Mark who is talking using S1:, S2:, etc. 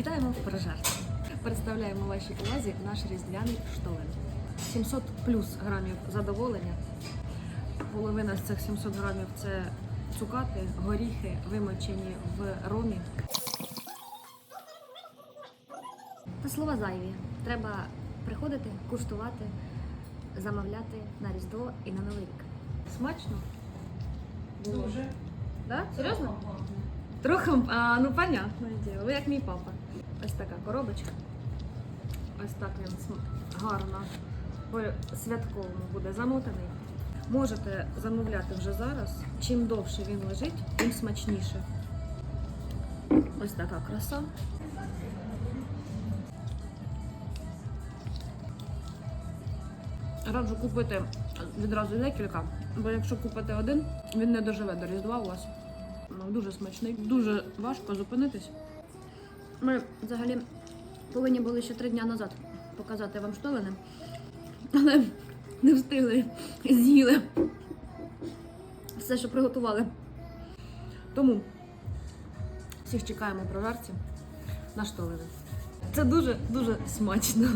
S1: Вітаємо в прожарці. Представляємо вашій увазі наш різдвяний штолен. 700 плюс грамів задоволення. Половина з цих 700 грамів це цукати, горіхи, вимочені в ромі.
S2: Та слова зайві. Треба приходити, куштувати, замовляти на Різдво і на Новий рік.
S1: Смачно?
S3: Дуже.
S1: Да? Серйозно? Трохи, а, ну понятно діло. Ви як мій папа. Ось така коробочка. Ось так він гарно по святковому буде замотаний. Можете замовляти вже зараз. Чим довше він лежить, тим смачніше. Ось така краса. Раджу купити відразу декілька, бо якщо купити один, він не доживе до Різдва у вас. Ну, дуже смачний, дуже важко зупинитись.
S2: Ми взагалі повинні були ще три дні назад показати вам штолени, але не встигли з'їли все, що приготували.
S1: Тому всіх чекаємо про жарці на штолени. Це дуже дуже смачно.